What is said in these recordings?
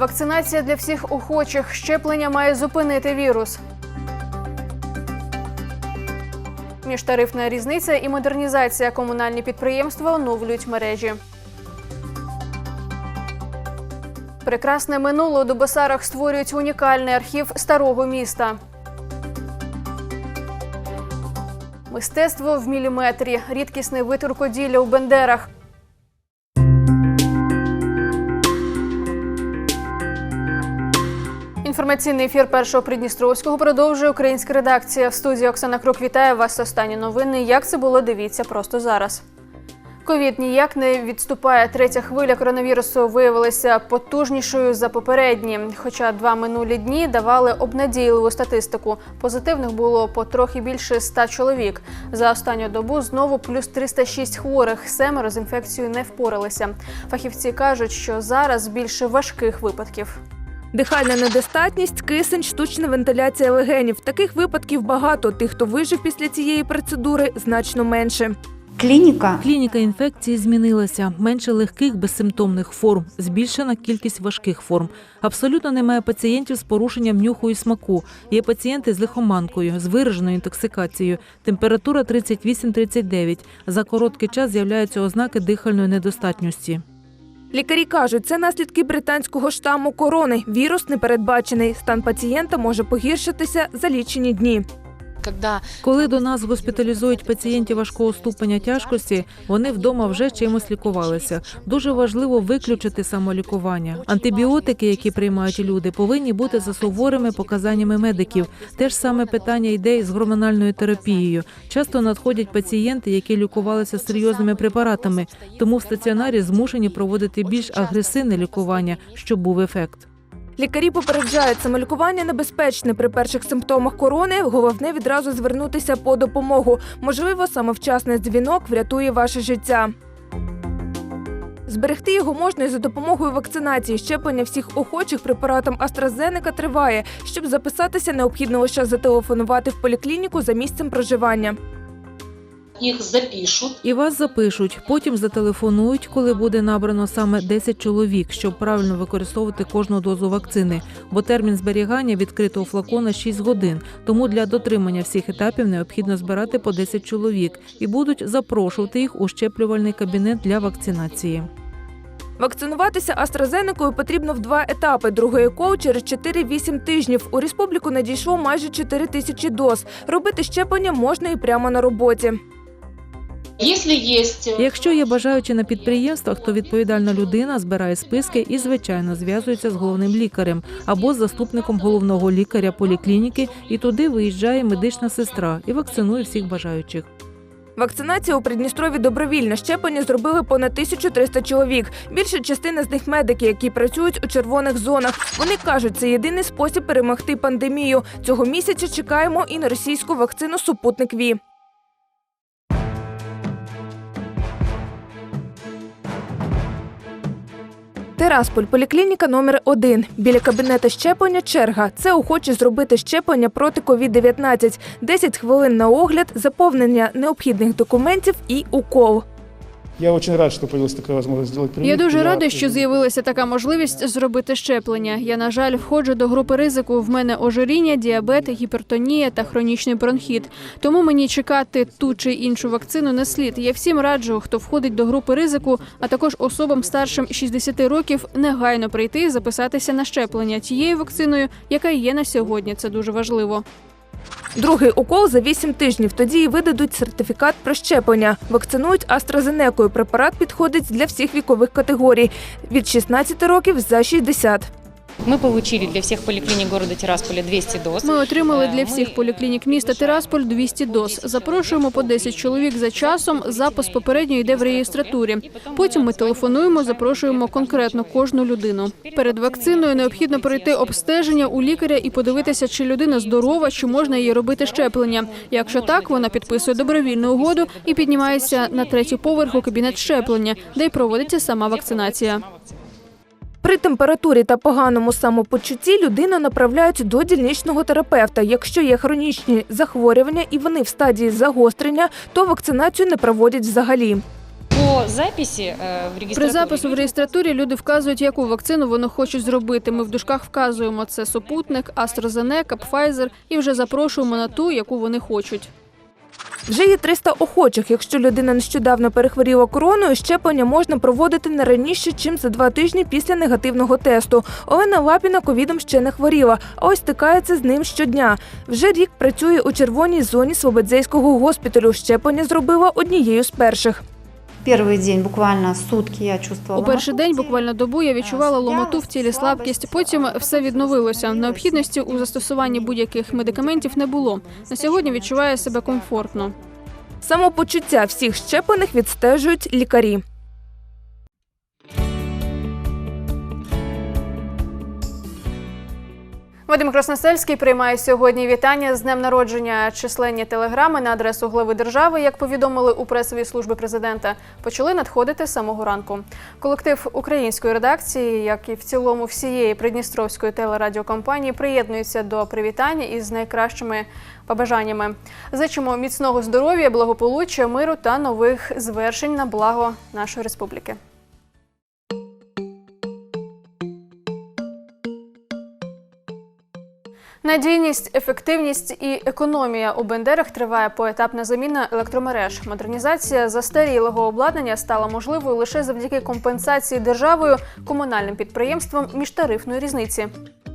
Вакцинація для всіх охочих. Щеплення має зупинити вірус. Міжтарифна різниця і модернізація комунальні підприємства оновлюють мережі. Прекрасне минуле у Дубосарах створюють унікальний архів старого міста. Мистецтво в міліметрі. Рідкісний вид у Бендерах. Інформаційний ефір першого Придністровського продовжує українська редакція. В студії Оксана Крук вітає вас. Останні новини. Як це було? Дивіться просто зараз. Ковід ніяк не відступає. Третя хвиля коронавірусу виявилася потужнішою за попередні. Хоча два минулі дні давали обнадійливу статистику. Позитивних було потрохи більше ста чоловік. За останню добу знову плюс 306 хворих. Семеро з інфекцією не впоралися. Фахівці кажуть, що зараз більше важких випадків. Дихальна недостатність, кисень, штучна вентиляція легенів. Таких випадків багато. Тих, хто вижив після цієї процедури, значно менше. Клініка Клініка інфекції змінилася. Менше легких безсимптомних форм, збільшена кількість важких форм. Абсолютно немає пацієнтів з порушенням нюху і смаку. Є пацієнти з лихоманкою, з вираженою інтоксикацією. Температура 38-39. За короткий час з'являються ознаки дихальної недостатності. Лікарі кажуть, це наслідки британського штаму корони. Вірус непередбачений. Стан пацієнта може погіршитися за лічені дні. Когда Коли до нас госпіталізують пацієнтів важкого ступеня тяжкості, вони вдома вже чимось лікувалися. Дуже важливо виключити самолікування. Антибіотики, які приймають люди, повинні бути за суворими показаннями медиків. Те ж саме питання йде і з гормональною терапією. Часто надходять пацієнти, які лікувалися серйозними препаратами, тому в стаціонарі змушені проводити більш агресивне лікування, щоб був ефект. Лікарі попереджають, самолікування небезпечне. При перших симптомах корони головне відразу звернутися по допомогу. Можливо, саме вчасний дзвінок врятує ваше життя. Зберегти його можна і за допомогою вакцинації. Щеплення всіх охочих препаратом AstraZeneca триває. Щоб записатися, необхідно лише зателефонувати в поліклініку за місцем проживання. Их запишут, І вас запишуть, потім зателефонують, коли буде набрано саме 10 чоловік, щоб правильно використовувати кожну дозу вакцини. Бо термін зберігання відкритого флакона 6 годин. Тому для дотримання всіх етапів необхідно збирати по 10 чоловік і будуть запрошувати їх у щеплювальний кабінет для вакцинації. Вакцинуватися AstraZeneca потрібно в два етапи. Другий укол через 4-8 тижнів. У республіку надійшло майже 4 тисячі доз. Робити щеплення можна і прямо на роботі. Если есть э, Якщо є бажаючі на підприємствах, то відповідальна людина збирає списки і, звичайно, зв'язується з головним лікарем або з заступником головного лікаря поліклініки, і туди виїжджає медична сестра і вакцинує всіх бажаючих. Вакцинація у Придністрові добровільна. Щеплення зробили понад 1300 чоловік. Більша частина з них медики, які працюють у червоних зонах. Вони кажуть, це єдиний спосіб перемогти пандемію. Цього місяця чекаємо і на російську вакцину Супутник Ві. Терасполь, поліклініка номер 1 Біля кабінета щеплення черга. Це охочі зробити щеплення проти COVID-19. 10 хвилин на огляд, заповнення необхідних документів і укол. Я очень рад, что появилась такая возможность сделать прививку. Я дуже Я радий, що з'явилася така можливість зробити щеплення. Я, на жаль, входжу до групи ризику. В мене ожиріння, діабет, гіпертонія та хронічний бронхіт. Тому мені чекати ту чи іншу вакцину не слід. Я всім раджу, хто входить до групи ризику, а також особам старшим 60 років, негайно прийти і записатися на щеплення тією вакциною, яка є на сьогодні. Це дуже важливо. Другий укол за 8 тижнів. Тоді і видадуть сертифікат про щеплення. Вакцинують Астразенекою. Препарат підходить для всіх вікових категорій від 16 років за 60. Мы получили для всех поликлиник города Тирасполя 200 доз. Ми отримали для всіх поліклінік міста Тирасполь 200 доз. Запрошуємо по 10 чоловік за часом. Запис попередньо йде в реєстратурі. Потім ми телефонуємо, запрошуємо конкретно кожну людину. Перед вакциною необхідно пройти обстеження у лікаря і подивитися, чи людина здорова, чи можна їй робити щеплення. Якщо так, вона підписує добровільну угоду і піднімається на третій поверх у кабінет щеплення, де й проводиться сама вакцинація. При температурі та поганому самопочутті людину направляють до дільничного терапевта. Якщо є хронічні захворювання і вони в стадії загострення, то вакцинацію не проводять взагалі. В При запису в реєстратурі люди вказують, яку вакцину вони хочуть зробити. Ми в дужках вказуємо це супутник, AstraZeneca, Pfizer і вже запрошуємо на ту, яку вони хочуть. Вже є 300 охочих. Якщо людина нещодавно перехворіла короною, щеплення можна проводити не раніше, чим за два тижні після негативного тесту. Олена Лапіна ковідом ще не хворіла, а ось стикається з ним щодня. Вже рік працює у червоній зоні Слободзейського госпіталю. Щеплення зробила однією з перших. Первый день, буквально сутки, я чувствовала У перший день, буквально добу, я відчувала ломоту в тілі, слабкість. Потім все відновилося. Необхідності у застосуванні будь-яких медикаментів не було. На сьогодні відчуваю себе комфортно. Самопочуття всіх щеплених відстежують лікарі. Вадим Красносельський приймає сьогодні вітання з днем народження. Численні телеграми на адресу глави держави, як повідомили у пресовій службі президента, почали надходити з самого ранку. Колектив української редакції, як і в цілому всієї придністровської телерадіокомпанії, приєднується до привітання із найкращими побажаннями. Зичимо міцного здоров'я, благополуччя, миру та нових звершень на благо нашої республіки. Надійність, ефективність і економія у Бендерах триває поетапна заміна електромереж. Модернізація застарілого обладнання стала можливою лише завдяки компенсації державою комунальним підприємствам міжтарифної різниці.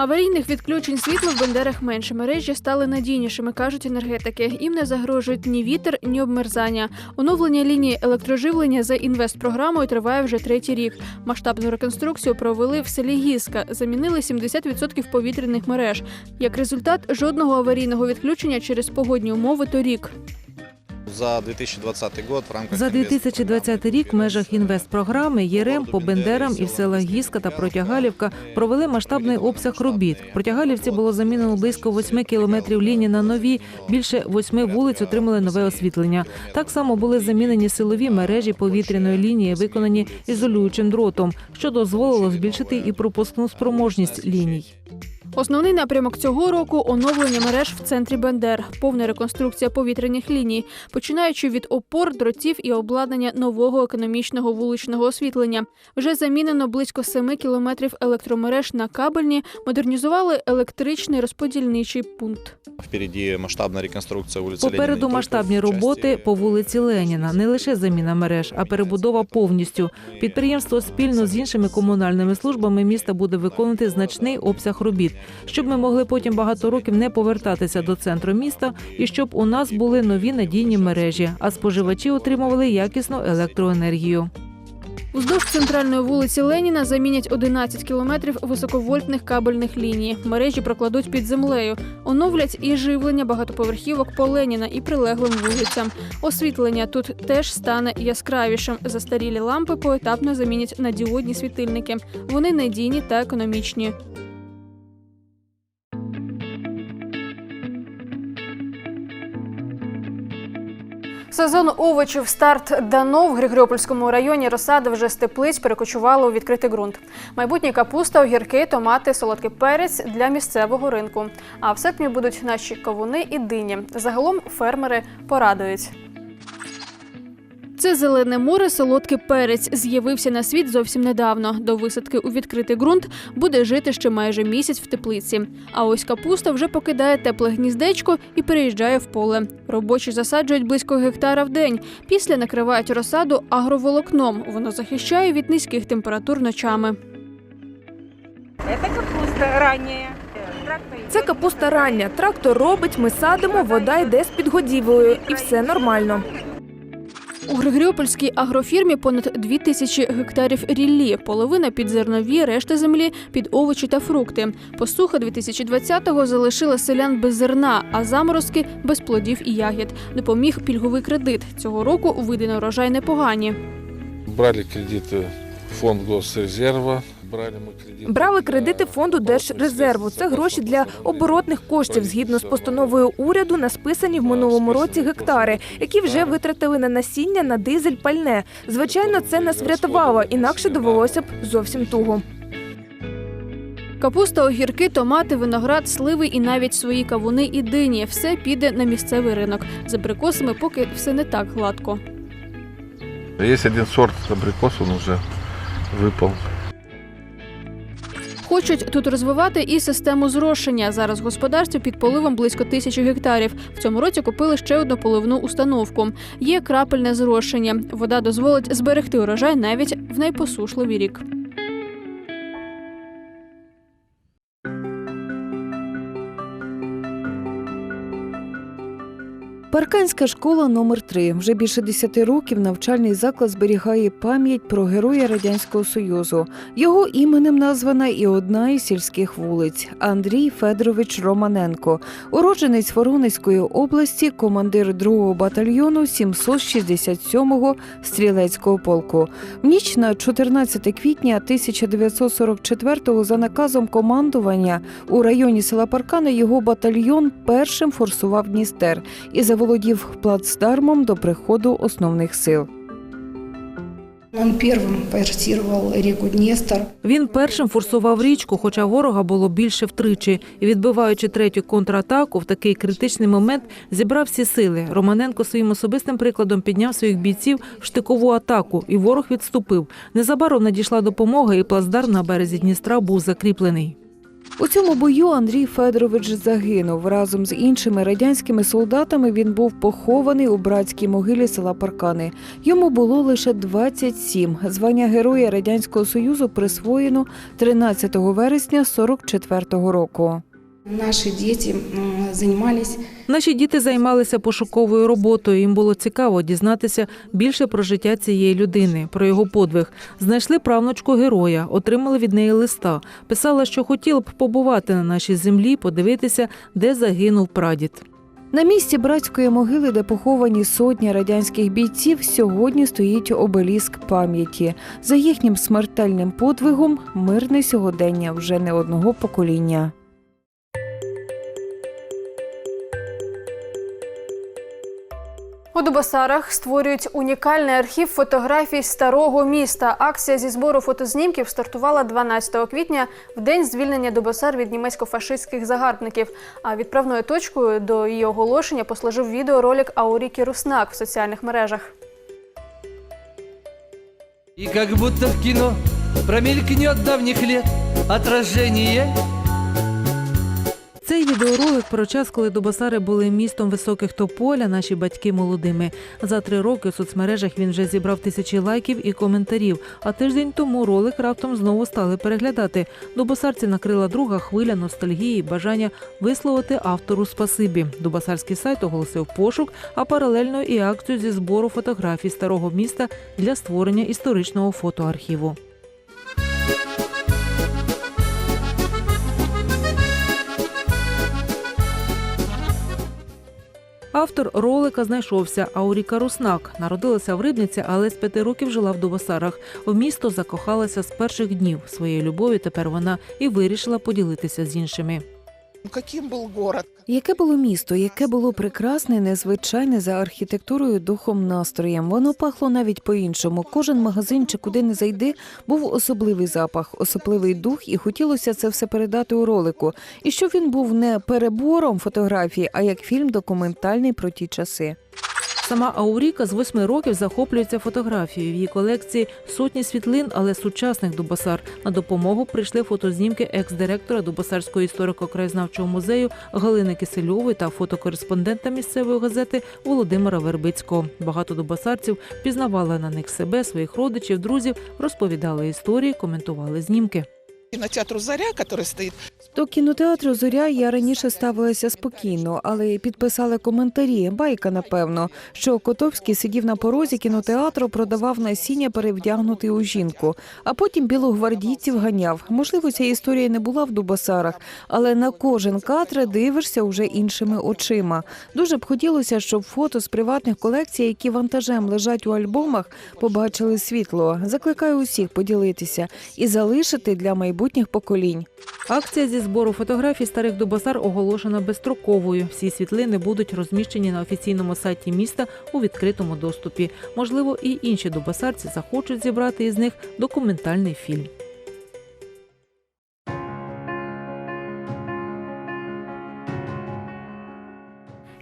Аварійних відключень світла в Бендерах менше. Мережі стали надійнішими, кажуть енергетики. Їм не загрожують ні вітер, ні обмерзання. Оновлення лінії електроживлення за інвестпрограмою триває вже третій рік. Масштабну реконструкцію провели в селі Гіска. Замінили 70% повітряних мереж. Як результат, жодного аварійного відключення через погодні умови торік. За 2020 год в рамках За 2020 рік в межах інвестпрограми ЄРЕМ по Бендерам і в селах Гіска та Протягалівка провели масштабний обсяг робіт. В Протягалівці було замінено близько 8 кілометрів лінії на нові. Більше восьми вулиць отримали нове освітлення. Так само були замінені силові мережі повітряної лінії, виконані ізолюючим дротом, що дозволило збільшити і пропускну спроможність ліній. Основний напрямок цього року оновлення мереж в центрі Бендер, повна реконструкція повітряних ліній, починаючи від опор, дротів і обладнання нового економічного вуличного освітлення. Вже замінено близько 7 кілометрів електромереж на кабельні, модернізували електричний розподільничий пункт. впереді масштабна реконструкція вулиці. Попереду масштабні роботи по вулиці Леніна, не лише заміна мереж, а перебудова повністю. Підприємство спільно з іншими комунальними службами міста буде виконувати значний обсяг робіт, щоб ми могли потім багато років не повертатися до центру міста і щоб у нас були нові надійні мережі, а споживачі отримували якісну електроенергію. Уздовж центральної вулиці Леніна замінять 11 кілометрів високовольтних кабельних ліній. Мережі прокладуть під землею. Оновлять і живлення багатоповерхівок по Леніна і прилеглим вулицям. Освітлення тут теж стане яскравішим. Застарілі лампи поетапно замінять на діодні світильники. Вони надійні та економічні. Сезон овочів старт дано в Григоріопольському районі. Розсади вже з теплиць перекочувала у відкритий ґрунт. Майбутні капуста, огірки, томати, солодкий перець для місцевого ринку. А в серпні будуть наші кавуни і дині. Загалом фермери порадують. Це зелене море, солодкий перець з'явився на світ зовсім недавно. До висадки у відкритий ґрунт буде жити ще майже місяць в теплиці. А ось капуста вже покидає тепле гніздечко і переїжджає в поле. Робочі засаджують близько гектара в день. Після накривають розсаду агроволокном. Воно захищає від низьких температур ночами. Це капуста рання. Трактор робить, ми садимо, вода йде з підгодівлею, і все нормально. У Григоріопольській агрофірмі понад дві тисячі гектарів ріллі, половина під зернові, решта землі під овочі та фрукти. Посуха 2020-го залишила селян без зерна, а заморозки без плодів і ягід. Допоміг пільговий кредит. Цього року види на урожай непогані. Брали кредити фонд Госрезерва Брали мы кредиты. Брали кредити фонду Держрезерву. Це гроші для оборотних коштів згідно з постановою уряду на списані в минулому році гектари, які вже витратили на насіння на дизель пальне. Звичайно, це нас врятувало, інакше довелося б зовсім туго. Капуста, огірки, томати, виноград, сливи і навіть свої кавуни і дині. Все піде на місцевий ринок. З абрикосами поки все не так гладко. Есть один сорт абрикос, он уже выпал. Хочуть тут розвивати і систему зрошення. Зараз господарство під поливом близько тисячі гектарів. В цьому році купили ще одну поливну установку. Є крапельне зрошення. Вода дозволить зберегти урожай навіть в найпосушливий рік. Парканська школа номер 3 Вже більше 10 років навчальний заклад зберігає пам'ять про героя Радянського Союзу. Його іменем названа і одна із сільських вулиць Андрій Федорович Романенко, уродженець Воронезької області, командир 2-го батальйону 767-го стрілецького полку. В ніч на 14 квітня 1944-го за наказом командування у районі села Паркани його батальйон першим форсував Дністер і заволодів плацдармом до приходу основних сил. Он первым форсировал реку Днестр. Він першим форсував річку, хоча ворога було більше втричі. І відбиваючи третю контратаку, в такий критичний момент зібрав всі сили. Романенко своїм особистим прикладом підняв своїх бійців в штикову атаку, і ворог відступив. Незабаром надійшла допомога, і плацдарм на березі Дністра був закріплений. У цьому бою Андрій Федорович загинув. Разом з іншими радянськими солдатами він був похований у братській могилі села Паркани. Йому було лише 27. Звання Героя Радянського Союзу присвоєно 13 вересня 44-го року. Наши дети м, занимались Наші діти займалися пошуковою роботою. Їм було цікаво дізнатися більше про життя цієї людини, про його подвиг. Знайшли правнучку героя, отримали від неї листа. Писала, що хотіла б побувати на нашій землі, подивитися, де загинув прадід. На місці братської могили, де поховані сотні радянських бійців, сьогодні стоїть обеліск пам'яті. За їхнім смертельним подвигом мирне сьогодення вже не одного покоління. У Дубосарах створюють унікальний архів фотографій старого міста. Акція зі збору фотознімків стартувала 12 квітня в день звільнення Дубосар від німецько-фашистських загарбників. А відправною точкою до її оголошення послужив відеоролик Ауріки Руснак в соціальних мережах. И как будто в кино промелькнет давних лет отражение Цей відеоролик про час, коли Дубосари були містом високих тополя, наші батьки молодими. За три роки в соцмережах він вже зібрав тисячі лайків і коментарів. А тиждень тому ролик раптом знову стали переглядати. Дубосарці накрила друга хвиля ностальгії, бажання висловити автору спасибі. Дубосарський сайт оголосив пошук, а паралельно і акцію зі збору фотографій старого міста для створення історичного фотоархіву. Автор ролика знайшовся Ауріка Руснак. Народилася в Рибниці, але з п'яти років жила в Дубосарах. В місто закохалася з перших днів своєї любові. Тепер вона і вирішила поділитися з іншими. Каким був город? Яке було місто, яке було прекрасне, незвичайне за архітектурою, духом, настроєм. Воно пахло навіть по-іншому. Кожен магазин чи куди не зайди, був особливий запах, особливий дух, і хотілося це все передати у ролику. І щоб він був не перебором фотографії, а як фільм документальний про ті часи. Сама Ауріка з восьми років захоплюється фотографією. В її колекції сотні світлин, але сучасних Дубосар. На допомогу прийшли фотознімки екс-директора Дубосарського історико-краєзнавчого музею Галини Кисельової та фотокореспондента місцевої газети Володимира Вербицького. Багато дубосарців пізнавали на них себе, своїх родичів, друзів, розповідали історії, коментували знімки. Кинотеатру «Заря», который стоит До кінотеатру Зоря я раніше ставилася спокійно, але підписали коментарі. Байка, напевно, що Котовський сидів на порозі кінотеатру, продавав насіння, перевдягнутий у жінку, а потім білогвардійців ганяв. Можливо, ця історія не була в Дубасарах, але на кожен кадр дивишся уже іншими очима. Дуже б хотілося, щоб фото з приватних колекцій, які вантажем лежать у альбомах, побачили світло. Закликаю усіх поділитися і залишити для майбутніх поколінь. Акція зі збору фотографій старих дубасар оголошена безстроковою. Всі світлини будуть розміщені на офіційному сайті міста у відкритому доступі. Можливо, і інші дубасарці захочуть зібрати із них документальний фільм.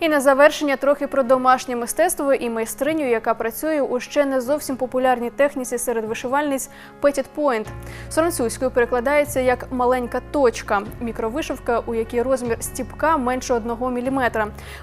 І на завершення трохи про домашнє мистецтво і майстриню, яка працює у ще не зовсім популярній техніці серед вишивальниць Petit Point. З французькою перекладається як маленька точка. Мікровишивка, у якій розмір стіпка менше 1 мм.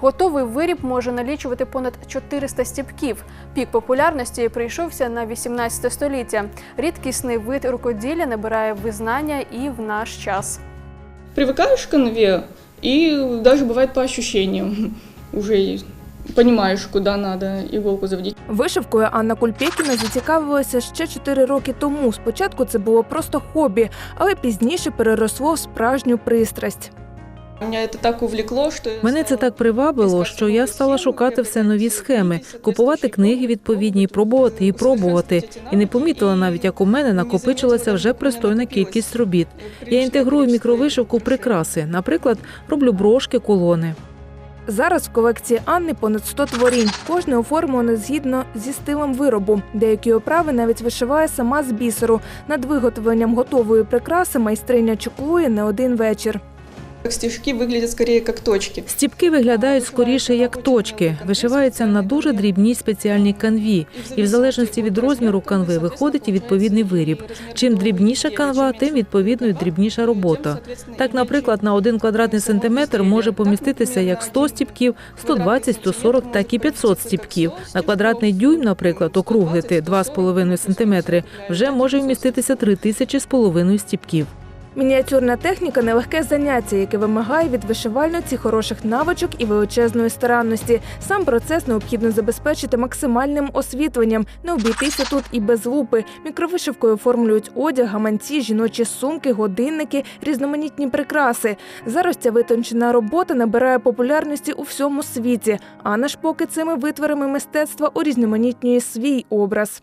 Готовий виріб може налічувати понад 400 стіпків. Пік популярності прийшовся на 18 століття. Рідкісний вид рукоділля набирає визнання і в наш час. Привыкаешь к конве, и даже бывает по ощущениям уже понимаешь, куди треба іголку заводить. Вишивкою Анна Кульпєкіна зацікавилася ще 4 роки тому. Спочатку це було просто хобі, але пізніше переросло в справжню пристрасть. Мене це так привабило, що я стала шукати все нові схеми, купувати книги відповідні, і пробувати і пробувати. І не помітила навіть, як у мене накопичилася вже пристойна кількість робіт. Я інтегрую мікровишивку в прикраси. Наприклад, роблю брошки, колони. Зараз в колекції Анни понад 100 творінь. Кожне оформлене згідно зі стилем виробу. Деякі оправи навіть вишиває сама з бісеру. Над виготовленням готової прикраси майстриня чеклує не один вечір. Стежки выглядят скорее как точки. Стіпки виглядають скоріше як точки, вишиваються на дуже дрібній спеціальній канві, і в залежності від розміру канви виходить і відповідний виріб. Чим дрібніша канва, тим відповідно і дрібніша робота. Так, наприклад, на один квадратний сантиметр може поміститися як 100 стіпків, 120, 140, так і 500 стіпків. На квадратний дюйм, наприклад, округлити 2,5 сантиметри, вже може вміститися 3000 з половиною стіпків. Мініатюрна техніка нелегке заняття, яке вимагає від вишивальниці хороших навичок і величезної старанності. Сам процес необхідно забезпечити максимальним освітленням, не обійтися тут і без лупи. Мікровишивкою оформлюють одяг, гаманці, жіночі сумки, годинники, різноманітні прикраси. Зараз ця витончена робота набирає популярності у всьому світі. Анна ж поки цими витворами мистецтва урізноманітнює свій образ.